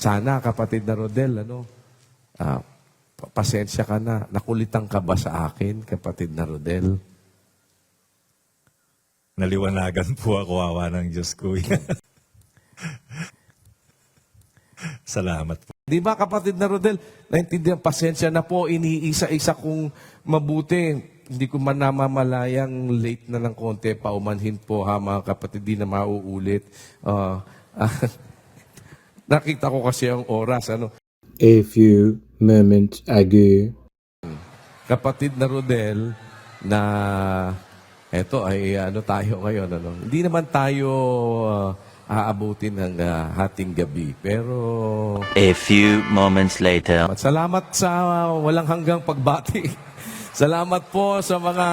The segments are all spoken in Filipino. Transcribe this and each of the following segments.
Sana, kapatid na Rodel, ano, ah, pa- pasensya ka na. Nakulitan ka ba sa akin, kapatid na Rodel? Naliwanagan po ako awa ng Diyos ko. Salamat po. Di ba, kapatid na Rodel, naintindihan, pasensya na po, iniisa-isa kong mabuti. Hindi ko man namamalayang late na ng konti, paumanhin po ha, mga kapatid, di na mauulit. Ah, nakita ko kasi ang oras, ano. A few moments ago. Kapatid na Rodel, na eto ay ano tayo ngayon, ano. Hindi naman tayo ah, aabutin ng ah, hating gabi, pero A few moments later. At Salamat sa walang hanggang pagbati. Salamat po sa mga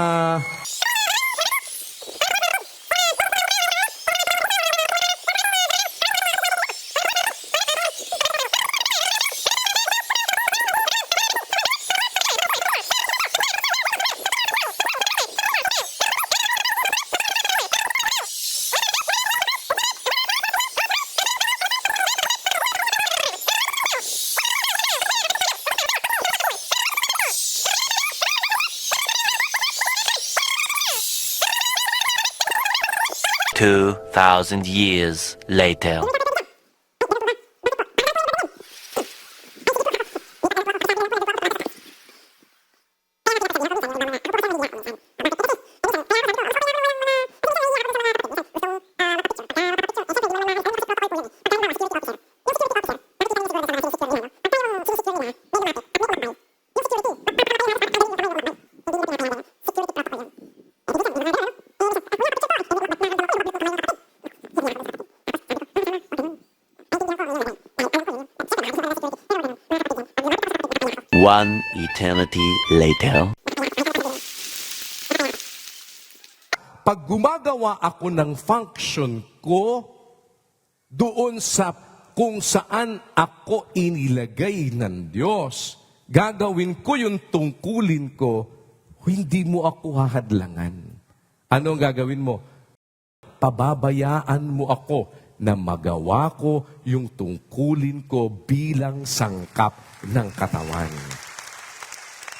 2,000 years later. One eternity later. pag gumagawa ako ng function ko doon sa kung saan ako inilagay ng Diyos, gagawin ko yung tungkulin ko, hindi mo ako hahadlangan. Ano ang gagawin mo? pababayaan mo ako na magawa ko yung tungkulin ko bilang sangkap ng katawan.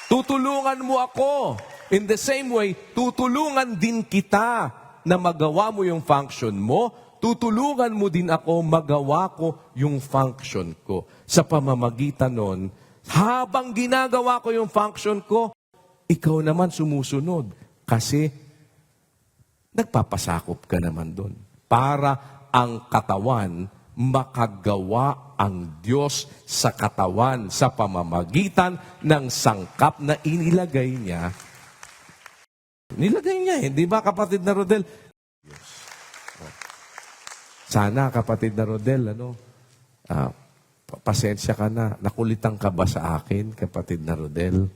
Tutulungan mo ako. In the same way, tutulungan din kita na magawa mo yung function mo. Tutulungan mo din ako magawa ko yung function ko. Sa pamamagitan nun, habang ginagawa ko yung function ko, ikaw naman sumusunod. Kasi nagpapasakop ka naman doon. Para ang katawan, makagawa ang Diyos sa katawan sa pamamagitan ng sangkap na inilagay niya. Nilagay niya eh. Di ba kapatid na Rodel? Sana kapatid na Rodel, ano, ah, pa- pasensya ka na. Nakulitan ka ba sa akin, kapatid na Rodel?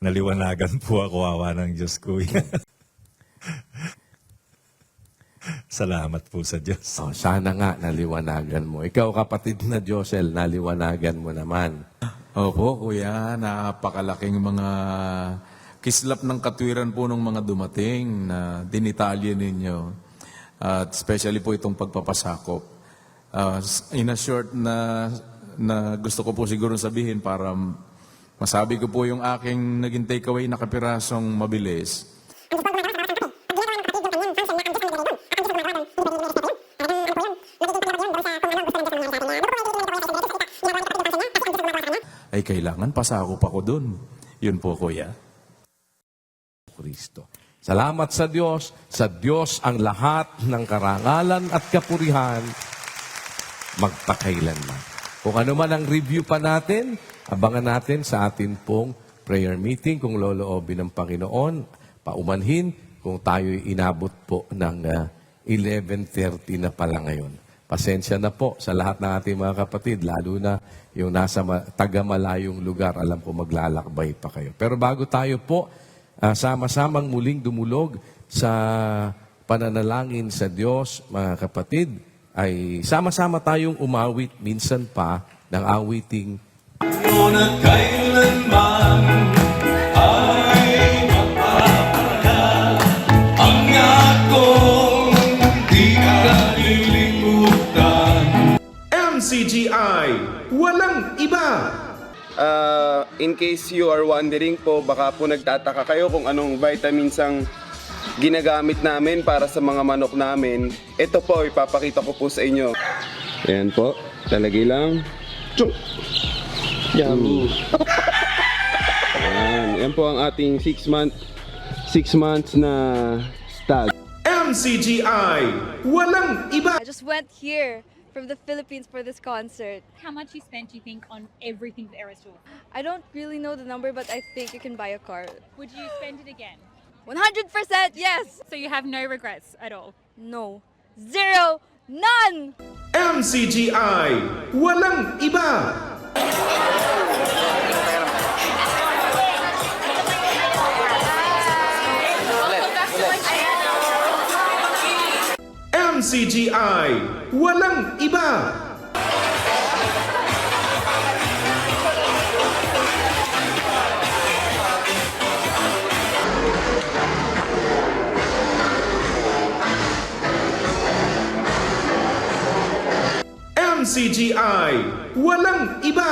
Naliwanagan po ako awa ng Diyos ko. Salamat po sa Diyos. Oh, sana nga naliwanagan mo. Ikaw, kapatid na Josel, naliwanagan mo naman. Opo, kuya, napakalaking mga kislap ng katwiran po ng mga dumating na dinitalye ninyo. At especially po itong pagpapasakop. Uh, in a short na, na gusto ko po siguro sabihin para masabi ko po yung aking naging takeaway na kapirasong mabilis. Ay kailangan pasakop ako dun. Yun po, kuya. Kristo. Salamat sa Diyos. Sa Diyos ang lahat ng karangalan at kapurihan magpakailanman. Kung ano man ang review pa natin, abangan natin sa atin pong prayer meeting kung loloobin ng Panginoon. Paumanhin kung tayo'y inabot po ng ah, 11.30 na pala ngayon. Pasensya na po sa lahat ng ating mga kapatid, lalo na yung nasa ma- taga-malayong lugar. Alam ko maglalakbay pa kayo. Pero bago tayo po, ah, sama-samang muling dumulog sa pananalangin sa Diyos, mga kapatid, ay sama-sama tayong umawit minsan pa ng awiting Ngunit kailanman ay walang iba. Ah, in case you are wondering po, baka po nagtataka kayo kung anong vitamins ang ginagamit namin para sa mga manok namin. Ito po, ipapakita ko po sa inyo. Ayan po, talagay lang. Tsuk! Yummy! Ayan, yan po ang ating 6 month 6 months na stag. MCGI, walang iba. I just went here from the Philippines for this concert. How much you spent, do you think, on everything the Eras Tour? I don't really know the number, but I think you can buy a car. Would you spend it again? 100% yes! So you have no regrets at all? No. Zero. None! MCGI, walang iba. MCGI, walang iba. MCGI, walang iba.